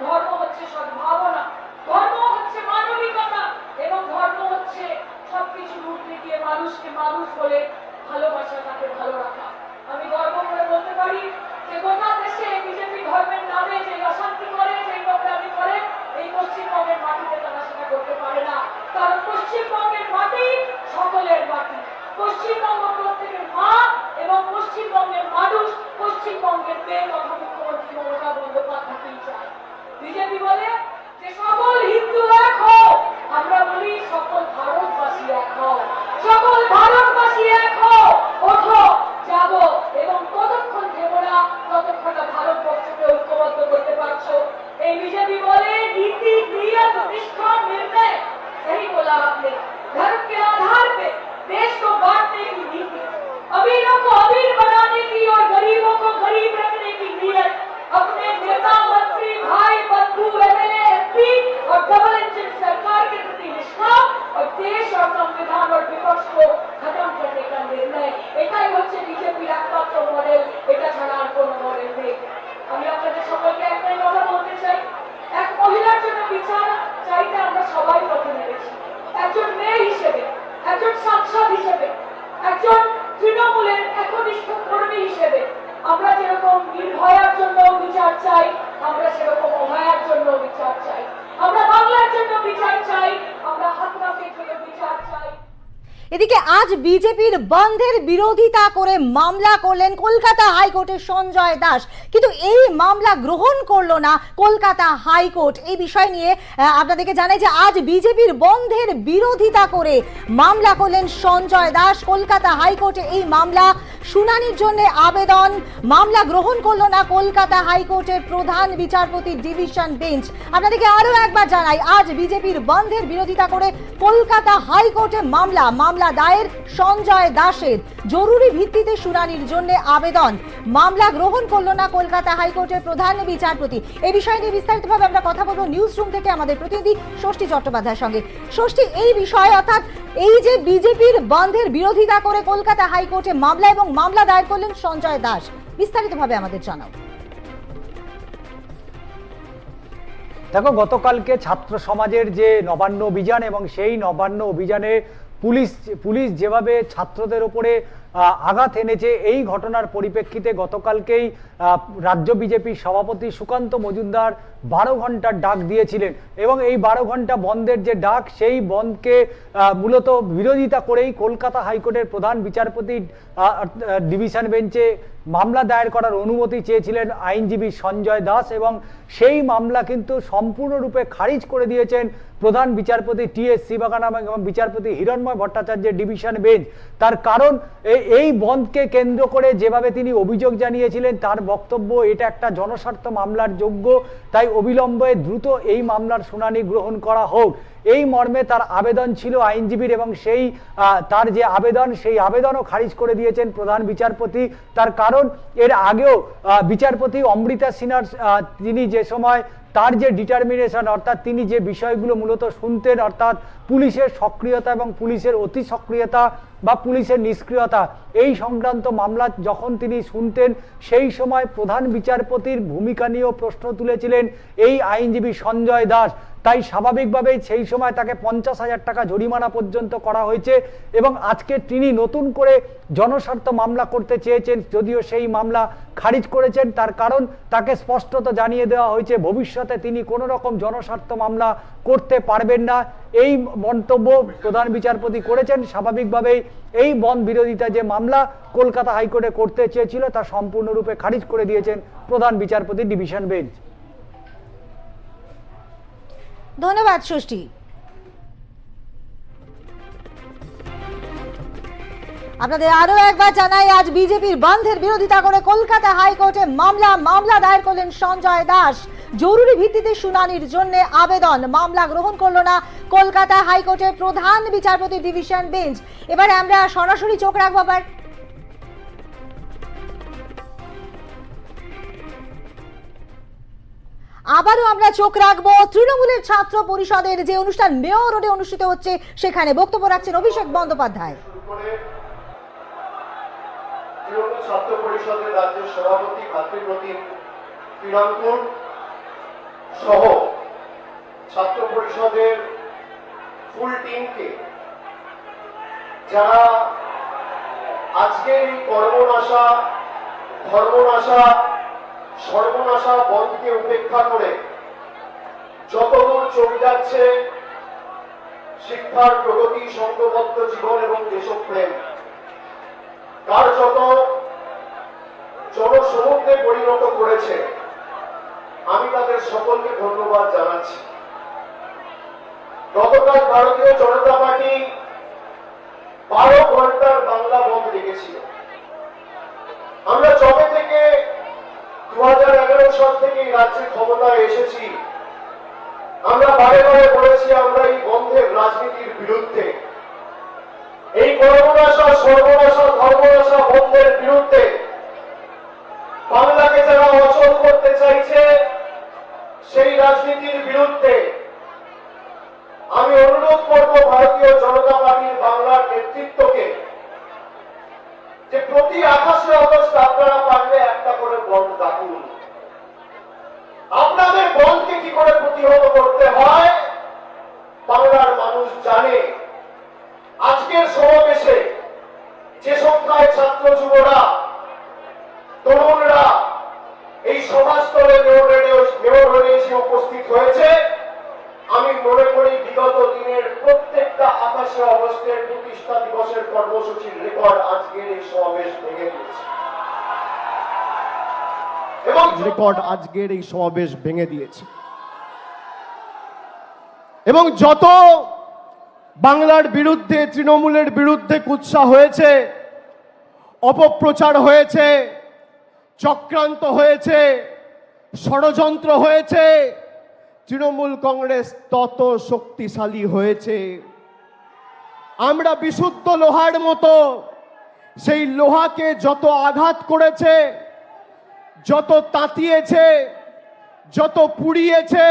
ধর্ম হচ্ছে আমি বলতে পারি যে অশান্তি করে, যে নোংরামি করে, এই পশ্চিমবঙ্গের মাটিতে তারা সেটা করতে পারে না। কারণ পশ্চিমবঙ্গের মাটি সকলের মাটি। পশ্চিমবঙ্গ প্রত্যেকের মা এবং পশ্চিমবঙ্গের মানুষ, পশ্চিমবঙ্গের মেয়ে তথা মুখ্যমন্ত্রী মমতা বন্দ্যোপাধ্যায়কেই চায় বিজেপি বলে যে সকল হিন্দু এক হও আমরা বলি সকল ভারতবাসী এক হও সকল ভারতবাসী এক হও ওঠো জাগো এবং ততক্ষণ দেব না ততক্ষণ না ভারতবর্ষকে ঐক্যবদ্ধ করতে পারছো এই বিজেপি বলে नीति नियत निष्ठा निर्णय सही बोला आपने धर्म के आधार पे देश को बांटने की नीति अमीरों को अमीर এদিকে আজ বিজেপির বন্ধের বিরোধিতা করে মামলা করলেন কলকাতা হাইকোর্টের সঞ্জয় দাস। কিন্তু এই মামলা গ্রহণ করল না কলকাতা হাইকোর্ট। এই বিষয় নিয়ে আপনাদেরকে জানাই যে আজ বিজেপির বন্ধের বিরোধিতা করে মামলা করলেন সঞ্জয় দাস। কলকাতা হাইকোর্টে এই মামলা শুনানির জন্য আবেদন। মামলা গ্রহণ করল না কলকাতা হাইকোর্টের প্রধান বিচারপতি ডিভিশন বেঞ্চ। আপনাদেরকে আরও একবার জানাই, আজ বিজেপির বন্ধের বিরোধিতা করে কলকাতা হাইকোর্টে মামলা। মামলা দায়ের সঞ্জয় দাসের। জরুরি ভিত্তিতে শুনানির জন্য আবেদন। মামলা গ্রহণ করল না কলকাতা হাইকোর্টের প্রধান বিচারপতি। এই বিষয় নিয়ে বিস্তারিতভাবে আমরা কথা বলব নিউজ রুম থেকে আমাদের প্রতিনিধি ষষ্ঠী চট্টোপাধ্যায়ের সঙ্গে। ষষ্ঠী এই বিষয়ে অর্থাৎ এই যে বিজেপির বন্ধের বিরোধিতা করে কলকাতা হাইকোর্টে মামলা এবং মামলা দায়ের করলেন সঞ্জয় দাস। বিস্তারিতভাবে আমাদের জানাও। দেখো, গতকালকে ছাত্র সমাজের যে নবান্ন অভিযান এবং সেই নবান্ন অভিযানে পুলিশ পুলিশ যেভাবে ছাত্রদের ওপরে আঘাত এনেছে, এই ঘটনার পরিপ্রেক্ষিতে গতকালকেই রাজ্য বিজেপির সভাপতি সুকান্ত মজুমদার বারো ঘণ্টার ডাক দিয়েছিলেন। এবং এই বারো ঘণ্টা বন্ধের যে ডাক, সেই বন্ধকে মূলত বিরোধিতা করেই কলকাতা হাইকোর্টের প্রধান বিচারপতি ডিভিশন বেঞ্চে মামলা দায়ের করার অনুমতি চেয়েছিলেন আইনজীবী সঞ্জয় দাস এবং সেই মামলা কিন্তু সম্পূর্ণরূপে খারিজ করে দিয়েছেন প্রধান বিচারপতি টি এস শিবাকানাম এবং বিচারপতি হিরণময় ভট্টাচার্যের ডিভিশন বেঞ্চ। তার কারণ এই বন্ধকে কেন্দ্র করে যেভাবে তিনি অভিযোগ জানিয়েছিলেন, তার বক্তব্য, এটা একটা জনস্বার্থ মামলার যোগ্য, তাই অবিলম্বে দ্রুত এই মামলার শুনানি গ্রহণ করা হোক। এই মর্মে তার আবেদন ছিল আইনজীবীর এবং সেই তার যে আবেদন, সেই আবেদনও খারিজ করে দিয়েছেন প্রধান বিচারপতি। তার কারণ, এর আগেও বিচারপতি অমৃতা সিনহার তিনি যে সময় তার যে ডিটারমিনেশন অর্থাৎ তিনি যে বিষয়গুলো মূলত শুনতেন, অর্থাৎ পুলিশের সক্রিয়তা এবং পুলিশের অতি সক্রিয়তা বা পুলিশের নিষ্ক্রিয়তা, এই সংক্রান্ত মামলা যখন তিনি শুনতেন, সেই সময় প্রধান বিচারপতির ভূমিকা নিয়েও প্রশ্ন তুলেছিলেন এই আইনজীবী সঞ্জয় দাস। তাই স্বাভাবিকভাবেই সেই সময় তাকে পঞ্চাশ হাজার টাকা জরিমানা পর্যন্ত করা হয়েছে এবং আজকে তিনি নতুন করে জনস্বার্থ মামলা করতে চেয়েছেন, যদিও সেই মামলা খারিজ করেছেন। তার কারণ তাকে স্পষ্টত জানিয়ে দেওয়া হয়েছে, ভবিষ্যতে তিনি কোনো রকম জনস্বার্থ মামলা করতে পারবেন না। এই মন্তব্য প্রধান বিচারপতি করেছেন। স্বাভাবিকভাবেই এই বন বিরোধিতা যে মামলা কলকাতা হাইকোর্টে করতে চেয়েছিল, তা সম্পূর্ণরূপে খারিজ করে দিয়েছেন প্রধান বিচারপতি ডিভিশন বেঞ্চ। ধন্যবাদ, ষষ্ঠী। আপনাদের আরও একবার জানাই, আজ বিজেপির বন্ধের বিরোধিতা করে কলকাতা হাইকোর্টে মামলা মামলা দায়ের করলেন সঞ্জয় দাস। জরুরি ভিত্তিতে শুনানির জন্য আবেদন, মামলা গ্রহণ করল না কলকাতা হাইকোর্টের প্রধান বিচারপতি ডিভিশন বেঞ্চ। এবারে আমরা সরাসরি চোখ রাখব আবার আবারও আমরা চোখ রাখব। তৃণমূলের ছাত্র পরিষদের যে অনুষ্ঠান মেয়র রোডে অনুষ্ঠিত হচ্ছে, সেখানে বক্তব্য রাখছেন অভিষেক বন্দ্যোপাধ্যায়। ছাত্র পরিষদের রাজ্য সভাপতি, ভাতৃপ্রতিম ক্রীড়াঙ্কুর সহ ছাত্র পরিষদের ফুল টিমকে যারা আজকের এই কর্মনাশা, ধর্মনাশা সর্বনাশা বন্ধকে উপেক্ষা করে যতদূর চলে যাচ্ছে শিক্ষার প্রগতি, সংঘবদ্ধ জীবন এবং দেশপ্রেম। তার যত জনসমুদ্রে পরিণত করেছে, আমি তাদের সকলকে ধন্যবাদ জানাচ্ছি। গতকাল ভারতীয় জনতা পার্টি বারো ঘণ্টার বাংলা বন্ধ রেখেছিল আমরা যবে থেকে দু হাজার এগারো সাল থেকে এই রাজ্যে ক্ষমতায় এসেছি আমরা বারে বলেছি আমরা এই বন্ধের রাজনীতির বিরুদ্ধে, এই কর্মনাশা সর্বনাশা, ধর্মনাশা বন্ধের বিরুদ্ধে বাংলাকে যারা অচল করতে চাইছে, সেই রাজনীতির বিরুদ্ধে আমি অনুরোধ করব ভারতীয় জনতা পার্টির বাংলার নেতৃত্বকে যে প্রতি আকাশে অগস্ট আপনারা পারলে একটা করে বন্ধ ডাকুন। আপনাদের বন্ধকে কি করে প্রতিহত করতে হয় বাংলার মানুষ জানে আজকের সমাবেশে যে সংখ্যায় ছাত্র যুবরা, তরুণরা, এই উপস্থিত হয়েছে। আমি মনে করি বিগত দিনের প্রত্যেকটা আকাশে প্রতিষ্ঠা দিবসের কর্মসূচির রেকর্ড আজকের এই সমাবেশ ভেঙে দিয়েছে। এবং রেকর্ড আজকের এই সমাবেশ ভেঙে দিয়েছে। এবং যত বাংলার বিরুদ্ধে, তৃণমূলের বিরুদ্ধে কুৎসা হয়েছে অপপ্রচার হয়েছে, চক্রান্ত হয়েছে, ষড়যন্ত্র হয়েছে। তৃণমূল কংগ্রেস তত শক্তিশালী হয়েছে। আমরা বিশুদ্ধ লোহার মতো, সেই লোহাকে যত আঘাত করেছে, যত তাঁতিয়েছে, যত পুড়িয়েছে,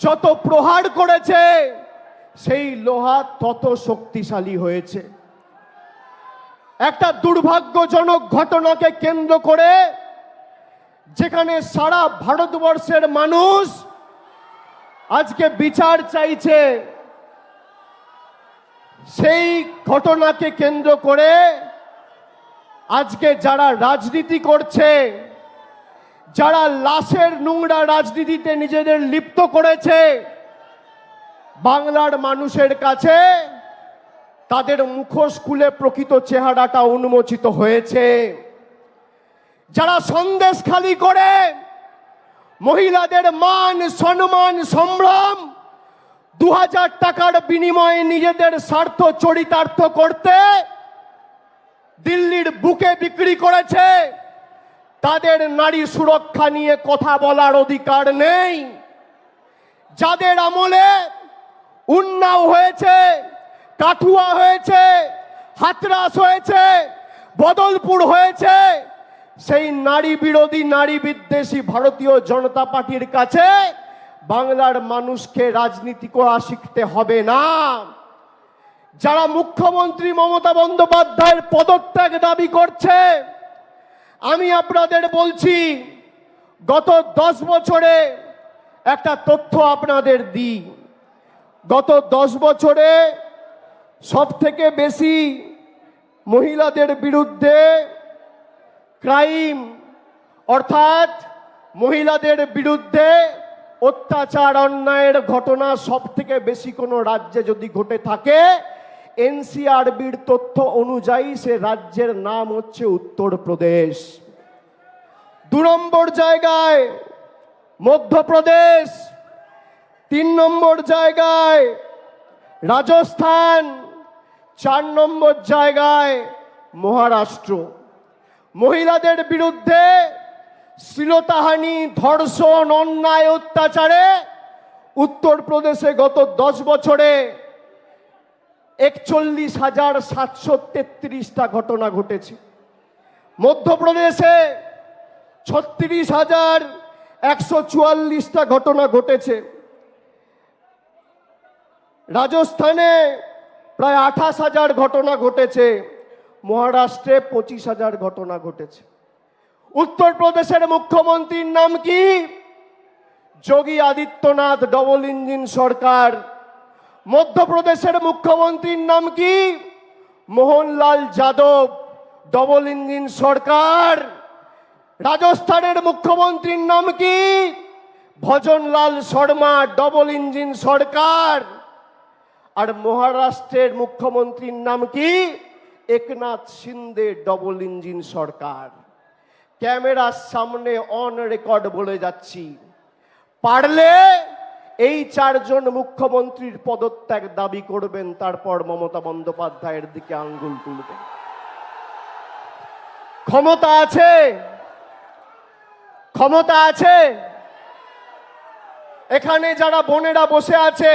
যত প্রহার করেছে, সেই লোহা তত শক্তিশালী হয়েছে। একটা দুর্ভাগ্যজনক ঘটনাকে কেন্দ্র করে যেখানে সারা ভারতবর্ষের মানুষ আজকে বিচার চাইছে, সেই ঘটনাকে কেন্দ্র করে আজকে যারা রাজনীতি করছে, যারা লাশের নোংরা রাজনীতিতে নিজেদের লিপ্ত করেছে, বাংলার মানুষের কাছে তাদের মুখোশ খুলে প্রকৃত চেহারাটা উন্মোচিত হয়েছে। যারা সন্দেশ খালি করে, মহিলাদের মান, সম্মান, সম্ভ্রম দু হাজার টাকার বিনিময়ে নিজেদের স্বার্থ চরিতার্থ করতে দিল্লির বুকে বিক্রি করেছে। তাদের নারী সুরক্ষা নিয়ে কথা বলার অধিকার নেই। যাদের আমলে উন্নাও হয়েছে কাঠুয়া হয়েছে, হাতরাস হয়েছে, বদলপুর হয়েছে। সেই নারী বিরোধী, নারী বিদ্বেষী ভারতীয় জনতা পার্টির কাছে বাংলার মানুষকে রাজনীতি করা শিখতে হবে না। যারা মুখ্যমন্ত্রী মমতা বন্দ্যোপাধ্যায়ের পদত্যাগ দাবি করছে, আমি আপনাদের বলছি, গত দশ বছরে একটা তথ্য আপনাদের দিই। গত দশ বছরে সব থেকে বেশি মহিলাদের বিরুদ্ধে ক্রাইম, অর্থাৎ মহিলাদের বিরুদ্ধে অত্যাচার, অন্যায়ের ঘটনা সব থেকে বেশি কোনো রাজ্যে যদি ঘটে থাকে, এনসিআরবির তথ্য অনুযায়ী সে রাজ্যের নাম হচ্ছে উত্তরপ্রদেশ। দু নম্বর জায়গায় মধ্যপ্রদেশ, তিন নম্বর জায়গায় রাজস্থান চার নম্বর জায়গায় মহারাষ্ট্র। মহিলাদের বিরুদ্ধে শ্লীলতাহানি, ধর্ষণ, অন্যায়, অত্যাচারে উত্তরপ্রদেশে গত দশ বছরে একচল্লিশ হাজার সাতশো তেত্রিশটা ঘটনা ঘটেছে। মধ্যপ্রদেশে ছত্রিশ হাজার একশো চুয়াল্লিশটা ঘটনা ঘটেছে। রাজস্থানে প্রায় আঠাশ হাজার ঘটনা ঘটেছে। মহারাষ্ট্রে পঁচিশ হাজার ঘটনা ঘটেছে। উত্তরপ্রদেশের মুখ্যমন্ত্রীর নাম কি? যোগী আদিত্যনাথ ডবল ইঞ্জিন সরকার। মধ্যপ্রদেশের মুখ্যমন্ত্রীর নাম কি? মোহনলাল যাদব ডবল ইঞ্জিন সরকার। রাজস্থানের মুখ্যমন্ত্রীর নাম কি? ভজনলাল শর্মা ডবল ইঞ্জিন সরকার। আর মহারাষ্ট্রের মুখ্যমন্ত্রীর নাম কি? একনাথ সিন্দে ডবল ইঞ্জিন সরকার। ক্যামেরার সামনে অন রেকর্ড বলে যাচ্ছি। পারলে এই চারজন মুখ্যমন্ত্রীর পদত্যাগ দাবি করবেন, তারপর মমতা বন্দ্যোপাধ্যায়ের দিকে আঙ্গুল তুলবেন। ক্ষমতা আছে? ক্ষমতা আছে? এখানে যারা বোনেরা বসে আছে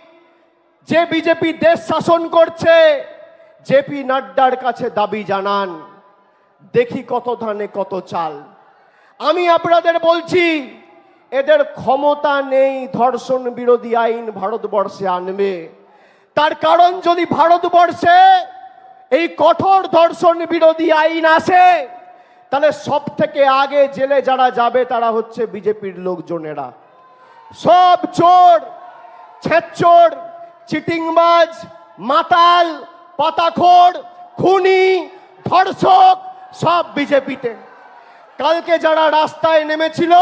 যে বিজেপি দেশ শাসন করছে, জেপি নাড্ডার কাছে দাবি জানান, দেখি কত ধানে কত চাল। আমি আপনাদের বলছি, এদের ক্ষমতা নেই ধর্ষণ বিরোধী আইন ভারতবর্ষে আনবে। তার কারণ যদি ভারতবর্ষে এই কঠোর ধর্ষণ বিরোধী আইন আসে, তাহলে সব থেকে আগে জেলে যারা যাবে তারা হচ্ছে বিজেপির লোকজনেরা। সব চোর, ছেচোর চিটিংবাজ মাতাল, পাতাখোর, খুনি, ধর্ষক, সব বিজেপিতে। কালকে যারা রাস্তায় নেমেছিল,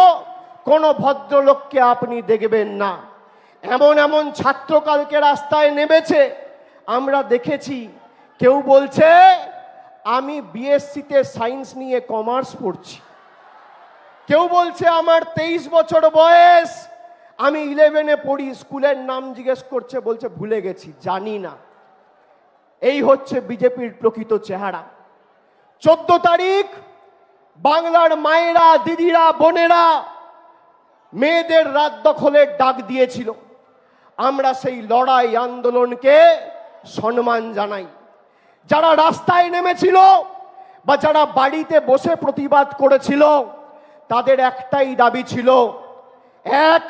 কোনো ভদ্রলোককে আপনি দেখবেন না। এমন এমন ছাত্র কালকে রাস্তায় নেমেছে, আমরা দেখেছি, কেউ বলছে, আমি বিএসসিতে সায়েন্স নিয়ে কমার্স পড়ছি। কেউ বলছে, আমার তেইশ বছর বয়স আমি ইলেভেনে পড়ি, স্কুলের নাম জিজ্ঞেস করছে, বলছে, ভুলে গেছি, জানি না। এই হচ্ছে বিজেপির প্রকৃত চেহারা। চোদ্দ তারিখ, বাংলার মায়েরা, দিদিরা, বোনেরা মেয়েদের রাত দখলের ডাক দিয়েছিল। আমরা সেই লড়াই আন্দোলনকে সম্মান জানাই। যারা রাস্তায় নেমেছিল বা যারা বাড়িতে বসে প্রতিবাদ করেছিল, তাদের একটাই দাবি ছিল, এক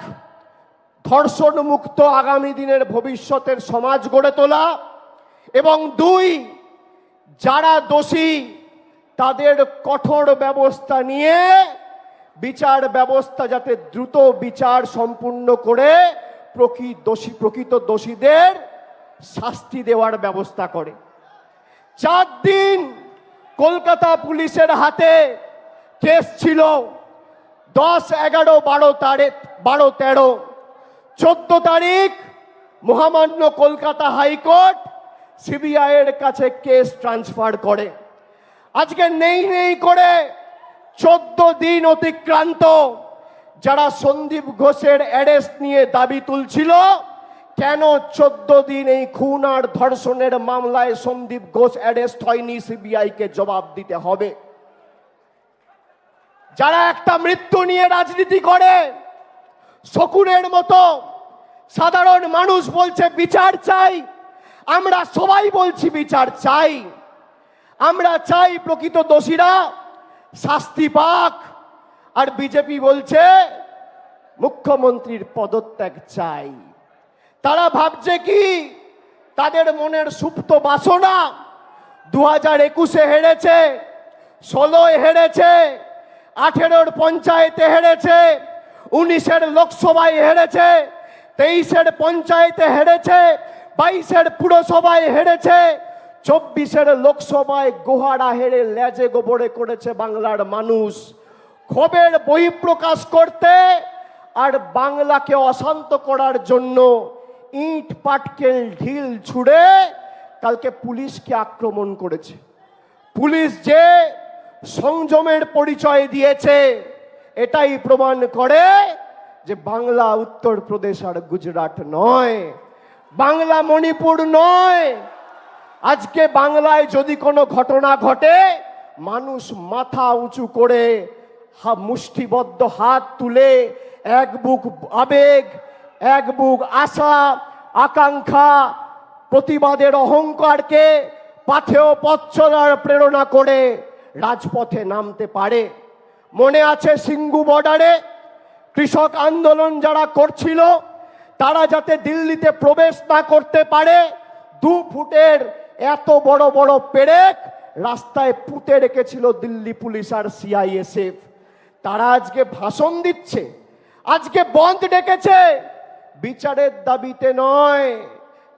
ধর্ষণ মুক্ত আগামী দিনের ভবিষ্যতের সমাজ গড়ে তোলা এবং দুই, যারা দোষী, তাদের কঠোর ব্যবস্থা নিয়ে বিচার ব্যবস্থা যাতে দ্রুত বিচার সম্পূর্ণ করে প্রকৃত দোষী, প্রকৃত দোষীদের শাস্তি দেওয়ার ব্যবস্থা করে। চার দিন কলকাতা পুলিশের হাতে কেস ছিল। দশ, এগারো, বারো তারিখ, বারো, তেরো চোদ্দ তারিখ, মহামান্য কলকাতা হাইকোর্ট সিবিআই এর কাছে কেস ট্রান্সফার করে। আজকে নেই নেই করে চোদ্দ দিন অতিক্রান্ত যারা সন্দীপ ঘোষের অ্যারেস্ট নিয়ে দাবি তুলছিল, কেন চোদ্দ দিন এই খুন আর ধর্ষণের মামলায় সন্দীপ ঘোষ অ্যারেস্ট হয়নি সিবিআইকে জবাব দিতে হবে? যারা একটা মৃত্যু নিয়ে রাজনীতি করে শকুনের মতো। সাধারণ মানুষ বলছে, বিচার চাই। আমরা সবাই বলছি, বিচার চাই। আমরা চাই প্রকৃত দোষীরা শাস্তি পাক। আর বিজেপি বলছে, মুখ্যমন্ত্রীর পদত্যাগ চাই। তারা ভাবছে কি? তাদের মনের সুপ্ত বাসনা দু হাজার একুশে হেরেছে, ষোলোয় হেরেছে, আঠেরোর পঞ্চায়েতে হেরেছে উনিশের লোকসভায় হেরেছে, তেইশের পঞ্চায়েতে হেরেছে, বাইশের পুরসভায় হেরেছে, চব্বিশের লোকসভায় গোহারা হেরে লেজে গোবরে করেছে বাংলার মানুষ। ক্ষোভের বহিঃপ্রকাশ করতে আর বাংলাকে অশান্ত করার জন্য ইট, পাটকেল, ঢিল ছুড়ে কালকে পুলিশকে আক্রমণ করেছে। পুলিশ যে সংযমের পরিচয় দিয়েছে এটাই প্রমাণ করে যে বাংলা উত্তরপ্রদেশ আর গুজরাট নয়। বাংলা মণিপুর নয়। আজকে বাংলায় যদি কোনো ঘটনা ঘটে, মানুষ মাথা উঁচু করে হা, মুষ্টিবদ্ধ হাত তুলে এক বুক আবেগ, এক বুক আশা, আকাঙ্ক্ষা, প্রতিবাদের অহংকারকে পাথেয় পথ চলার প্রেরণা করে রাজপথে নামতে পারে। মনে আছে সিঙ্গু বর্ডারে? কৃষক আন্দোলন যারা করছিল, তারা যাতে দিল্লিতে প্রবেশ না করতে পারে, দু ফুটের এত বড় বড় পেরেক রাস্তায় পুঁতে রেখেছিল দিল্লি পুলিশ আর সিআইএসএফ। তারা আজকে ভাষণ দিচ্ছে, আজকে বন্ধ ডেকেছে। বিচারের দাবিতে নয়,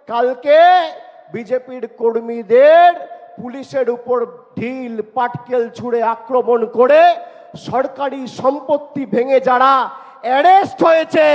কালকে বিজেপির কর্মীদের পুলিশের উপর ঢিল, পাটকেল ছুঁড়ে আক্রমণ করে সরকারি সম্পত্তি ভেঙে যারা অ্যারেস্ট হয়েছে